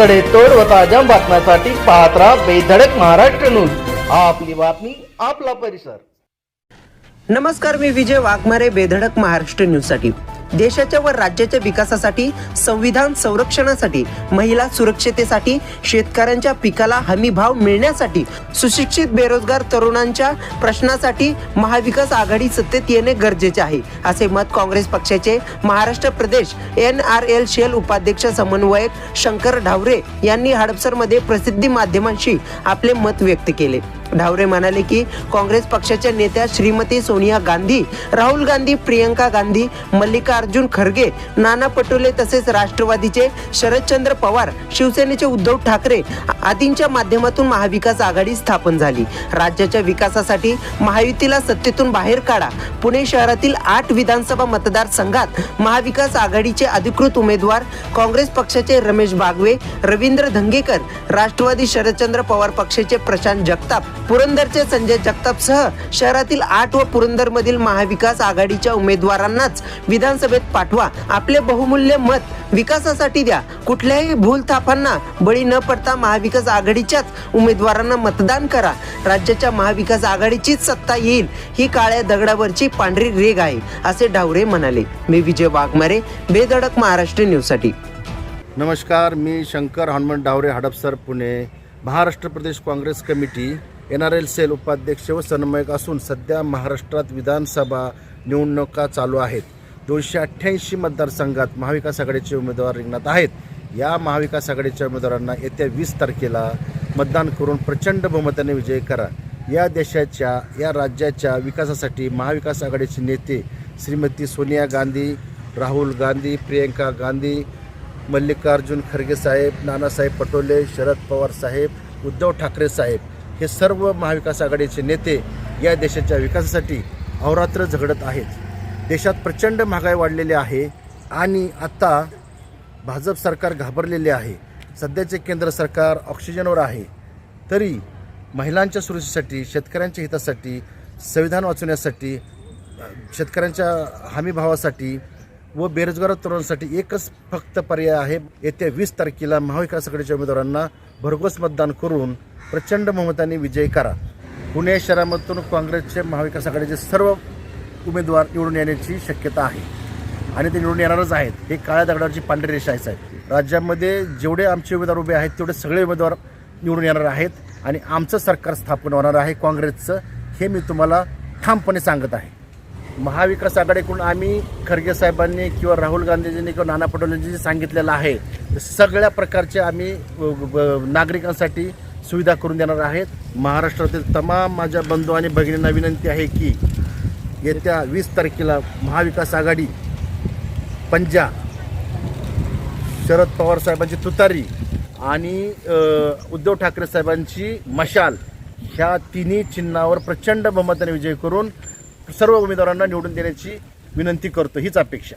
सडेतोड व ताज्या बातम्यांसाठी पाहत राहा बेधडक महाराष्ट्र न्यूज. आपली बातमी आपला परिसर. नमस्कार मी विजय वाघमारे बेधडक महाराष्ट्र न्यूजसाठी. देशाच्या व राज्याच्या विकासासाठी संविधान संरक्षणासाठी महिला सुरक्षतेसाठी शेतकऱ्यांच्या पिकाला हमी भाव मिळण्यासाठी सुशिक्षित बेरोजगार तरुणांच्या प्रश्नासाठी महाविकास आघाडी सत्तेत येणे गरजेचे आहे असे मत काँग्रेस पक्षाचे Maharashtra Pradesh N R L cell उपाध्यक्ष समन्वयक शंकर ढावरे यांनी हडपसरमध्ये प्रसिद्धी माध्यमांशी आपले मत व्यक्त केले. ढावरे म्हणाले की काँग्रेस पक्षाच्या नेत्या श्रीमती सोनिया गांधी राहुल गांधी प्रियंका गांधी मल्लिकार्जुन खरगे नाना पटोले तसेच राष्ट्रवादीचे शरदचंद्र पवार शिवसेनेचे उद्धव ठाकरे आदींच्या माध्यमातून महाविकास आघाडी स्थापन झाली. राज्याच्या विकासासाठी महायुतीला सत्तेतून बाहेर काढा. पुणे शहरातील आठ विधानसभा मतदारसंघात महाविकास आघाडीचे अधिकृत उमेदवार काँग्रेस पक्षाचे रमेश बागवे रवींद्र धंगेकर राष्ट्रवादी शरदचंद्र पवार पक्षाचे प्रशांत जगताप पुरंदरचे संजय जगताप सह शहरातील आठ व पुरंदर मधील महाविकास आघाडीच्या उमेदवारांनाच विधानसभेत पाठवा. आपले बहुमूल्य मत विकासासाठी द्या. कुठल्याही भूलथापांना बळी न पडता महाविकास आघाडीच्याच उमेदवारांना मतदान करा. राज्याच्या महाविकास आघाडीचीच सत्ता येईल. ही काळ्या दगडावरची पांढरी रेग आहे असे ढावरे म्हणाले. मी विजय वाघमारे बेधडक महाराष्ट्र न्यूजसाठी नमस्कार मी Shankar Hanumant Daware Hadapsar Pune. Maharashtra Pradesh Congress committee N R L cell उपाध्यक्ष व समन्वयक असून सध्या महाराष्ट्रात विधानसभा निवडणुका चालू आहेत. दोनशे अठ्ठ्याऐंशी मतदारसंघात महाविकास आघाडीचे उमेदवार रिंगणात आहेत. या महाविकास आघाडीच्या उमेदवारांना येत्या वीस तारखेला मतदान करून प्रचंड बहुमताने विजय करा. या देशाच्या या राज्याच्या विकासासाठी महाविकास आघाडीचे नेते श्रीमती सोनिया गांधी राहुल गांधी प्रियंका गांधी मल्लिकार्जुन खरगे साहेब नानासाहेब पटोले शरद पवार साहेब उद्धव ठाकरे साहेब हे सर्व महाविकास आघाडीचे नेते या देशाच्या विकासासाठी अहोरात्र झगडत आहेत. देशात प्रचंड महागाई वाढलेली आहे आणि आत्ता भाजप सरकार घाबरलेले आहे. सध्याचे केंद्र सरकार ऑक्सिजनवर आहे. तरी महिलांच्या सुरक्षेसाठी शेतकऱ्यांच्या हितासाठी संविधान वाचवण्यासाठी शेतकऱ्यांच्या हमीभावासाठी व बेरोजगार तरुणांसाठी एकच फक्त पर्याय आहे. येत्या वीस तारखेला महाविकास आघाडीच्या उमेदवारांना भरघोस मतदान करून प्रचंड बहुमताने विजय करा. पुणे शहरामधून काँग्रेसचे महाविकास आघाडीचे सर्व उमेदवार निवडून येण्याची शक्यता आहे. आणि ते निवडून येणारच आहेत. हे काळ्या दगडावरची पांढरी रेषा आहे साहेब. राज्यामध्ये जेवढे आमचे उमेदवार उभे आहेत तेवढे सगळे उमेदवार निवडून येणार आहेत. आणि आमचं सरकार स्थापन होणार आहे काँग्रेसचं हे मी तुम्हाला ठामपणे सांगत आहे. महाविकास आघाडीकडून आम्ही खरगे साहेबांनी किंवा राहुल गांधीजींनी किंवा नाना पटोलेंनी जे सांगितलेलं आहे. सगळ्या प्रकारचे आम्ही नागरिकांसाठी सुविधा करून देणार आहेत. महाराष्ट्रातील तमाम माझ्या बंधू आणि भगिनींना विनंती आहे की येत्या वीस तारखेला महाविकास आघाडी पंजा शरद पवार साहेबांची तुतारी आणि उद्धव ठाकरे साहेबांची मशाल ह्या तिन्ही चिन्हावर प्रचंड बहुमताने विजय करून सर्व उमेदवारांना निवडून देण्याची विनंती करतो. हीच अपेक्षा.